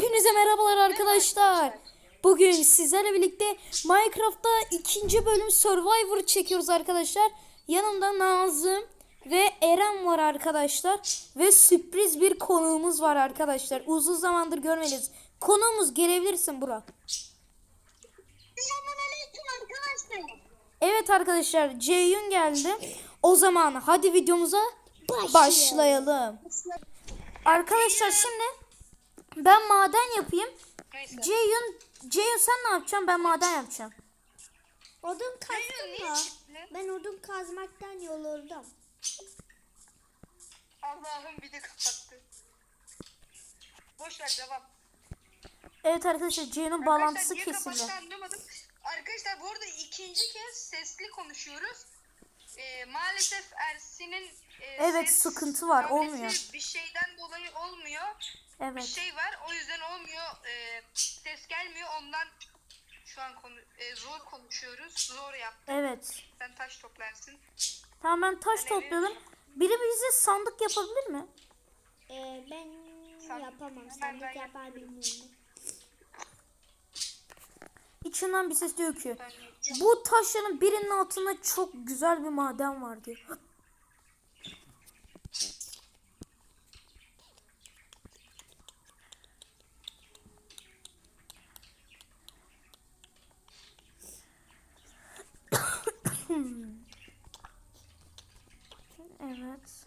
Hepinize merhabalar arkadaşlar. Bugün sizlerle birlikte Minecraft'ta ikinci bölüm Survivor çekiyoruz arkadaşlar. Yanımda Nazım ve Eren var arkadaşlar. Ve sürpriz bir konuğumuz var arkadaşlar. Uzun zamandır görmediniz. Konuğumuz gelebilirsin Burak. Evet arkadaşlar Ceyhun geldi. O zaman hadi videomuza başlayalım. Arkadaşlar şimdi ben maden yapayım. Neyse. Ceyhun, Ceyhun sen ne yapacaksın? Ben maden yapacağım. Odun kazdım çıktı? Ben odun kazmaktan yoruldum. Allah'ım bir de kapattı. Boş ver devam. Evet arkadaşlar Ceyhun'un bağlantısı kesildi. Arkadaşlar bu arada ikinci kez sesli konuşuyoruz. Ee, maalesef Ersin'in e, Evet, sıkıntı var, olmuyor. Bir şeyden dolayı olmuyor. Bir Evet. şey var o yüzden olmuyor. Ee, ses gelmiyor ondan şu an konu, e, zor konuşuyoruz. Zor yap. Evet. Sen taş toplarsın. Tamam ben taş Ben topluyordum. Biri bize sandık yapabilir mi? Ee, ben Sen- yapamam. Sandık ben yapar bilmiyorum. İçinden bir ses diyor ki Ben bu taşların birinin altında çok güzel bir maden var diyor. Evet.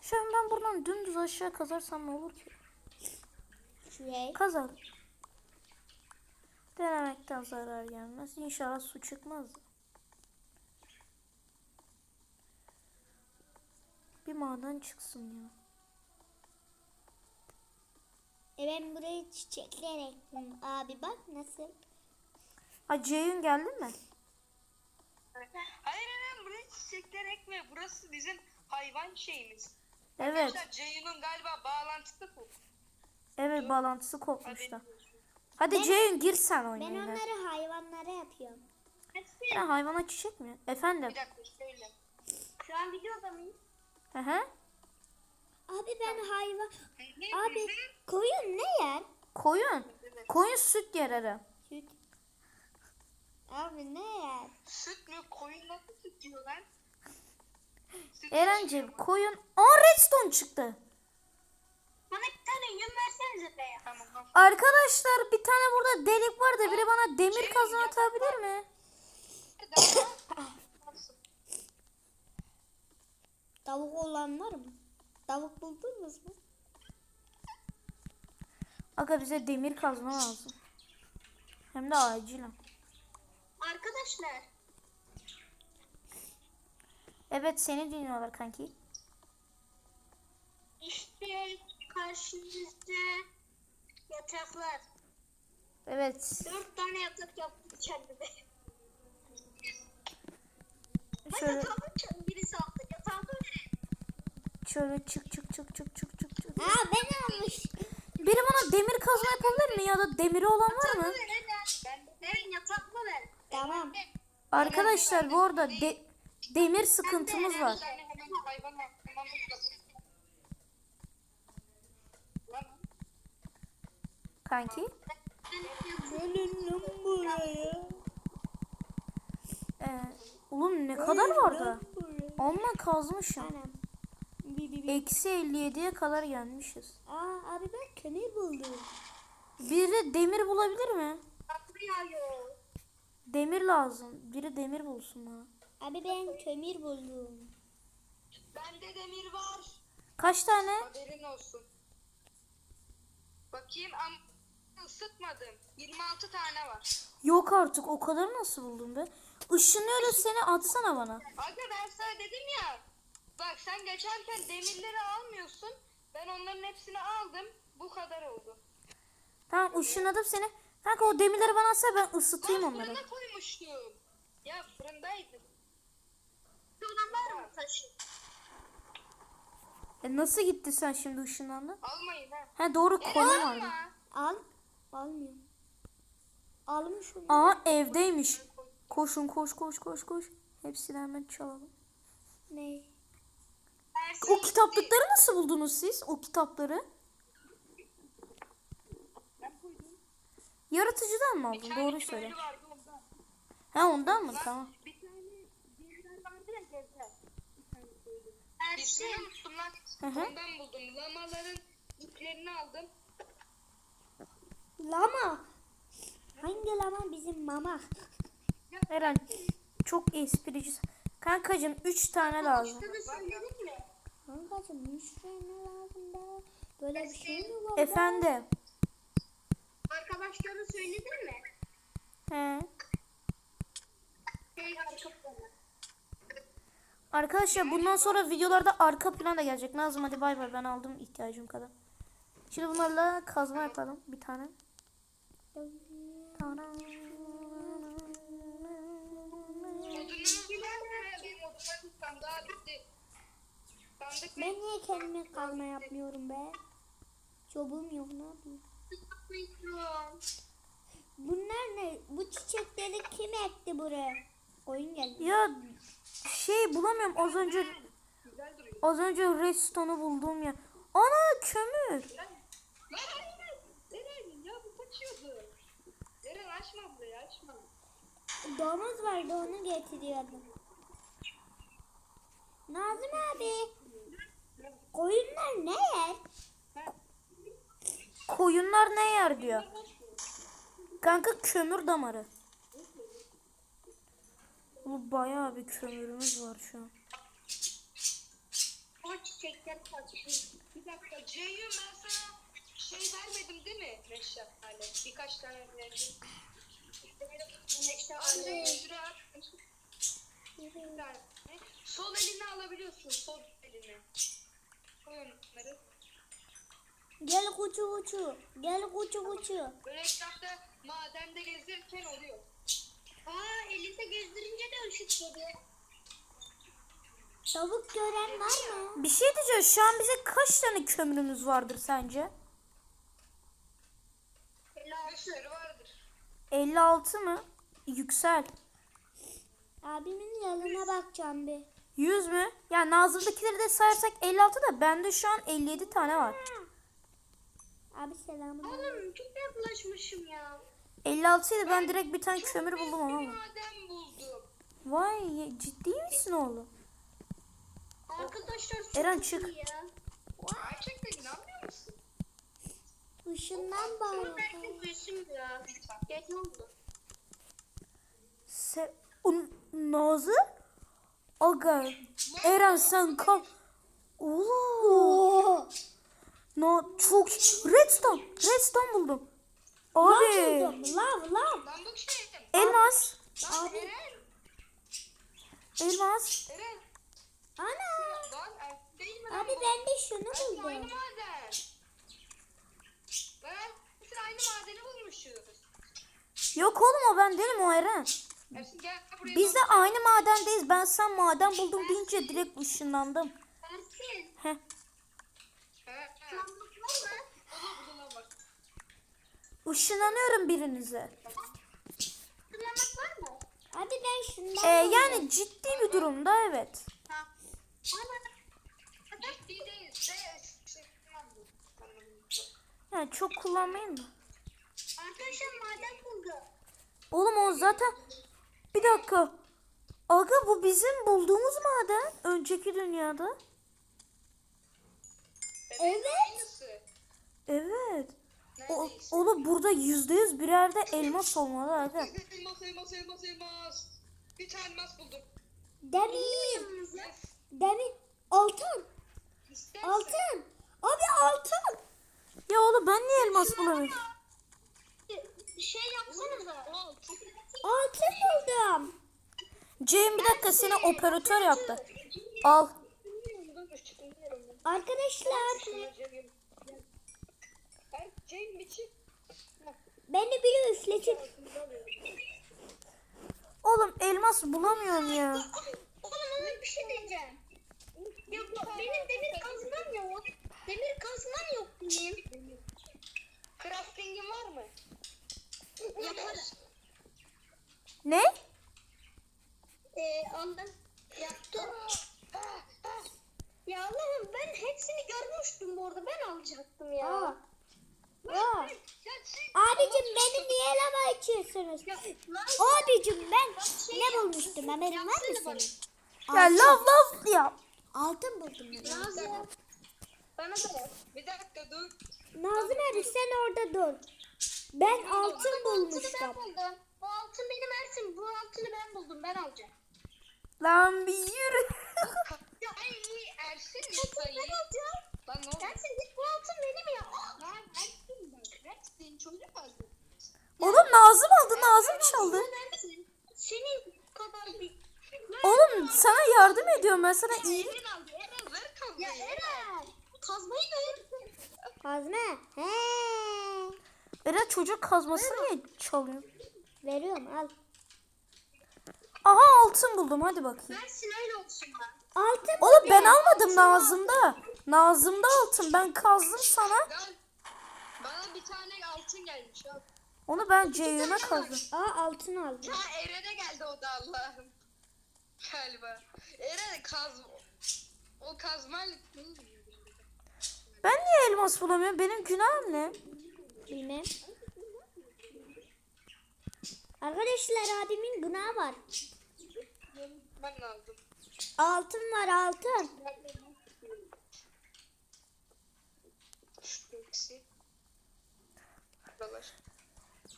Şu an ben buradan dümdüz aşağı kazarsam ne olur ki? Şuraya. Denemekten zarar gelmez. İnşallah su çıkmaz. Bir maden çıksın ya. E ben buraya çiçekler ektim. Abi bak nasıl. Ha Ceyhun geldin mi? Hayır hayır buraya çiçekler ekme. Burası bizim hayvan şeyimiz. Evet. Arkadaşlar Ceyhun'un galiba bağlantısı bu. Evet bağlantısı kopmuş da. Haberiniz olsun. Hadi Ceyhun gir sen Ben oynayın. hadi. onları hayvanlara yapıyorum. Ha, hayvana çiçek mi? Efendim. Bir dakika şöyle. Şu an videoda mıyız? Hı hı. Abi ben hayvan... Abi koyun ne yer? Koyun. Koyun süt yer Eren. Süt. Abi ne yer? Süt mü? Koyun nasıl süt diyor lan? Süt Erenciğim koyun. Aa redstone çıktı. Bana bir tane yün. Arkadaşlar bir tane burada delik var da biri bana demir kazan atabilir mi? Tavuk olan var mı? Tavuk buldunuz mu? Aga bize demir kazma lazım. Hem de acilen. Arkadaşlar. Evet seni dinliyorlar kanki. İşte karşınızda yataklar. Evet. Dört tane yatak yaptım kendime. Şöyle yatağımı kendim birisi aldı. Verin. şöyle çık çık çık çık çık çık çık. Aa ben almış. Biri bana demir kazma yapabilir mi ya da demiri olan var mı? Ben yatakımı ver. Tamam. Arkadaşlar bu arada de- demir sıkıntımız var. Bir tane hemen hayvan yapmamız lazım. Lan, Kanki. Gelin lan buraya. Ee, oğlum ne kadar vardı? Amma kazmışım. Eksi 57'ye kadar gelmişiz. Aa abi ben kömür buldum. Biri demir bulabilir mi? Demir lazım. Biri demir bulsun bana. Abi ben kömür buldum. Bende demir var. Kaç tane? Haberin olsun. Bakayım ama ısıtmadım. 26 tane var. Yok artık o kadar nasıl buldun be? Işınıyoruz seni atsana bana. Aga ben sana dedim ya. Bak sen geçerken demirleri almıyorsun. Ben onların hepsini aldım. Bu kadar oldu. Tamam ışınladım seni. Kanka o demirleri bana atsa ben ısıtayım Lan onları. fırına koymuştum. Ya fırındaydı. Şuradan var mı taşı? E nasıl gitti sen şimdi ışınlandın? Almayın ha. Ha doğru konu vardı. Alma. Al. Almıyorum. Almış onu. Aa evdeymiş. Koşun koş koş koş koş. Hepsini hemen çalalım. Ne? O kitaplıkları nasıl buldunuz siz? O kitapları? Yaratıcıdan mı aldın? Doğru söyle. Ha ondan mı? Tamam. Hı hı. Ondan buldum. Lamaların iplerini aldım. Lama. Hangi lama bizim mama? Eren çok esprici. Kankacığım 3 tane lazım. Kankacığım üç tane lazım be. Böyle bir şey mi var? Efendim. Arkadaşlarına söyledin mi? He. Şey. Arkadaşlar bundan sonra videolarda arka plan da gelecek. Nazım hadi bay bay ben aldım ihtiyacım kadar. Şimdi bunlarla kazma yapalım bir tane. Ben niye kendime kazma yapmıyorum be? Çubuğum yok ne yapayım? Bunlar ne? Bu çiçekleri kim ekti buraya? Oyun geldi. Ya şey bulamıyorum az önce az önce redstone'u buldum ya. Ana kömür. Ya bu kaçıyordu. Açma burayı açma. Domuz vardı onu getiriyordum. Nazım abi. Koyunlar ne yer? Koyunlar ne yer diyor. Kanka kömür damarı. Bu bayağı bir kömürümüz var şu an. O çiçekler kaçıyor. Bir dakika Ceyhun ben sana şey vermedim değil mi? Meşale. Birkaç tane verdim. Meşale. Tane. Sol elini alabiliyorsun. Sol elini. Koy onları. Gel kuçu kuçu. Gel kuçu kuçu. Böyle etrafta madende gezerken oluyor. Aa elinde gezdirince de ışık geliyor. Tavuk gören var mı? Bir şey diyeceğim şu an bize kaç tane kömürümüz vardır sence? Bir sürü vardır. 56 mı? Yüksel. Abimin yanına bakacağım bir. 100 mü? Ya Nazır'dakileri de sayarsak 56 da bende şu an 57 tane var. Abi selamın. Oğlum çok yaklaşmışım ya. 56 idi ben direkt bir tane kömür buldum ama. Maden buldum. Vay ciddi misin oğlum? Arkadaşlar çok Eren çık. ya. Gerçekten inanmıyor Sana bağlı. ya. Geç oldu. Se o, Nazır? Aga. Eren sen kal. Oo. No, çok redstone. Redstone buldum. Abi. Lav lav. Elmas. Abi. Elmas. Ana. Lan değil mi lan Abi ben de şunu buldum. maden. Ben hepsi aynı madeni bulmuşuz. Yok oğlum o ben değilim o Eren. Hepsi gel buraya. Biz de aynı madendeyiz. Ben sen maden buldum deyince direkt ışınlandım. Ersin. Heh. Mı? Işınlanıyorum birinize. Var mı? Abi ben şundan Ee, yani ciddi bir durumda evet. Ha. Ciddi değil. Yani çok kullanmayın da. Arkadaşlar maden buldu. Oğlum o zaten... Bir dakika. Aga bu bizim bulduğumuz maden. Önceki dünyada. Evet. Evet. O, oğlum burada yüzde yüz birer de elmas olmalı aga. Elmas, elmas, elmas, elmas. Bir tane elmas buldum. Demir. Demir. Altın. İstersen. Altın. Abi altın. Ya oğlum ben niye elmas bulamıyorum? Şey yapsanıza. Altın buldum. Cem bir dakika seni operatör yaptı. Al. Arkadaşlar beni biri üfletin. Oğlum elmas bulamıyorum ya. Oğlum ona bir şey diyeceğim. Ya bu, benim demir kazmam yok. Demir kazmam yok benim. Crafting'in var mı? Yaparız. Ne? Ee, ondan yaptım. Ya Allah'ım ben hepsini görmüştüm bu arada. Ben alacaktım ya. Aa. Aa. Ya Abicim beni niye lava içiyorsunuz? Abicim ben bulmuştum haberin var mı senin? Ya lav lav ya. Altın buldum ben. Nazım. Bana da. Bir dakika dur. Nazım abi sen orada dur. Ben altın Altını ben bulmuştum. buldum. Bu altın benim Ersin. Bu altını ben buldum. Ben alacağım. Lan bir yürü. Ya iyi Ersin mi sayı? Ben alacağım. Lan ne oldu? Ersin git bu altın benim ya. Lan Ersin bak. Ersin çocuk aldı. Oğlum Nazım aldı Nazım çaldı. Ersin. Senin kadar bir... Oğlum sana yardım ediyorum ben sana iyi. Eren aldı. Eren ver kazmayı. Ya Eren. Kazmayı ver. Kazma. He. Eren çocuk kazmasını niye çalıyor? Veriyorum al. Aha altın buldum hadi bakayım. Ersin öyle olsun bak. Altın Oğlum ben almadım Nazım'da. Nazım'da altın ben kazdım sana. Bana bir tane altın gelmiş. Al. Onu ben Ceyhun'a kazdım. Aa altın aldım. Ha Eren'e geldi o da Allah'ım. Galiba. Eren kaz... O kazmayla... Ben niye elmas bulamıyorum? Benim günahım ne? Bilmem. Arkadaşlar abimin günahı var. Ben aldım. Altın var altın.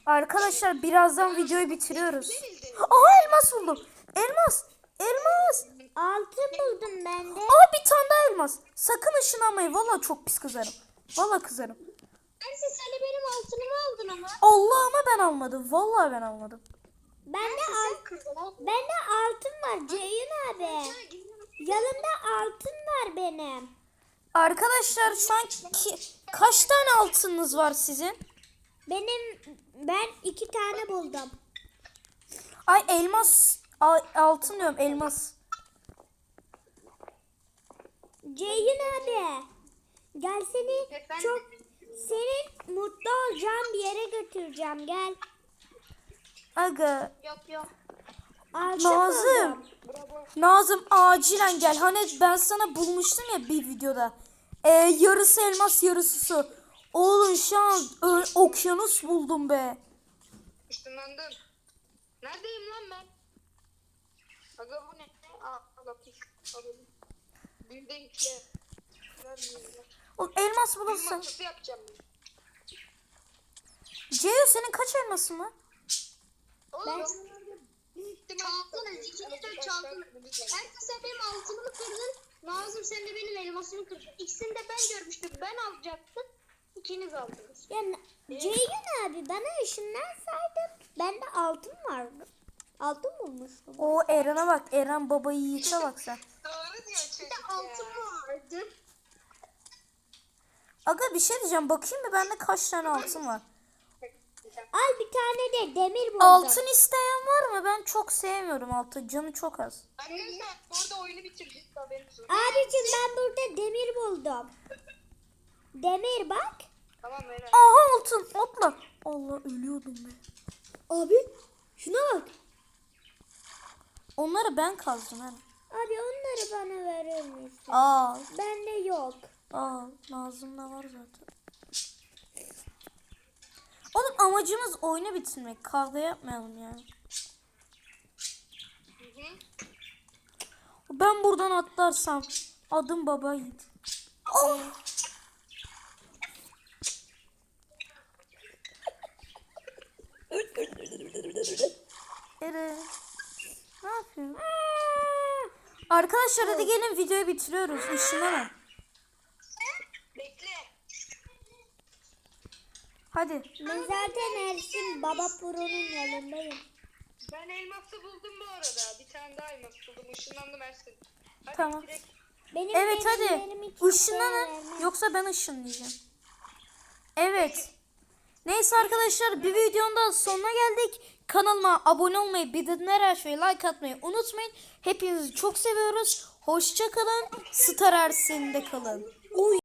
Arkadaşlar birazdan videoyu bitiriyoruz. Aha elmas buldum. Elmas. Elmas. Altın buldum ben de. Aa bir tane daha elmas. Sakın ışınlanmayın. Vallahi çok pis kızarım. Vallahi kızarım. Ersin sen de benim altınımı aldın ama. Allah'ıma ben almadım. Vallahi ben almadım. Ben de al Sen kırdın al. bende altın var Ceyhun abi. Yanımda altın var benim. Arkadaşlar şu an ki- kaç tane altınınız var sizin? Benim ben iki tane buldum. Ay elmas. Altın diyorum elmas. Ceyhun abi. Gel seni Efendim? çok senin mutlu olacağın bir yere götüreceğim gel. Aga. Yok yok. Altın Nazım. Bravo. Nazım acilen gel. Hani ben sana bulmuştum ya bir videoda. Ee, yarısı elmas yarısı su. Oğlum şu an ö- okyanus buldum be. Işınlandım. Neredeyim lan ben? Aga bu ne? Aa bakayım. Alalım. Büyüden yükle. Oğlum elmas bulursun. masası yapacağım ben. Ceyhun senin kaç elmasın var? Oğlum. Çaldınız. İkiniz de çaldınız. Herkes sen benim altınımı kırdın. Nazım sen de benim elmasımı kırdın. İkisini de ben görmüştüm. Ben alacaktım. İkiniz aldınız. Ya na- Ceyhun abi bana ışınlansaydın bende altın vardı. Altın bulmuştum. O Eren'e bak. Eren baba yiğite bak sen. Doğru diyor çocuk de altın vardı. Aga bir şey diyeceğim. Bakayım mı bende kaç tane altın var? Al bir tane de demir buldum. Altın isteyen var mı? Ben çok sevmiyorum altın. Canı çok az. Arkadaşlar burada oyunu haberiniz olsun. Abicim ben burada demir buldum. Demir bak. Tamam Eren. Aha altın. Atla. Allah ölüyordum be. Abi şuna bak. Onları ben kazdım hani. Abi onları bana verir misin? Aa, Bende yok. aa Nazım'da var zaten. Oğlum amacımız oyunu bitirmek. Kavga yapmayalım yani. Ben buradan atlarsam adım baba yiğit. Oh! Eren. Ne yapıyorsun? Arkadaşlar hadi gelin videoyu bitiriyoruz. Işınlanın. Bekle. Hadi. Ben zaten Ersin Baba Pro'nun yanındayım. Ben elması buldum bu arada. Bir tane daha elmas buldum. Işınlandım Ersin. Hadi Tamam. direkt. Benim Evet hadi. demirlerim hiç Işınlanın. Yoksa ben ışınlayacağım. Evet. Neyse arkadaşlar bir videonun da sonuna geldik. Kanalıma abone olmayı, bildirimleri açmayı, like atmayı unutmayın. Hepinizi çok seviyoruz. Hoşçakalın. Star Ersin'de kalın.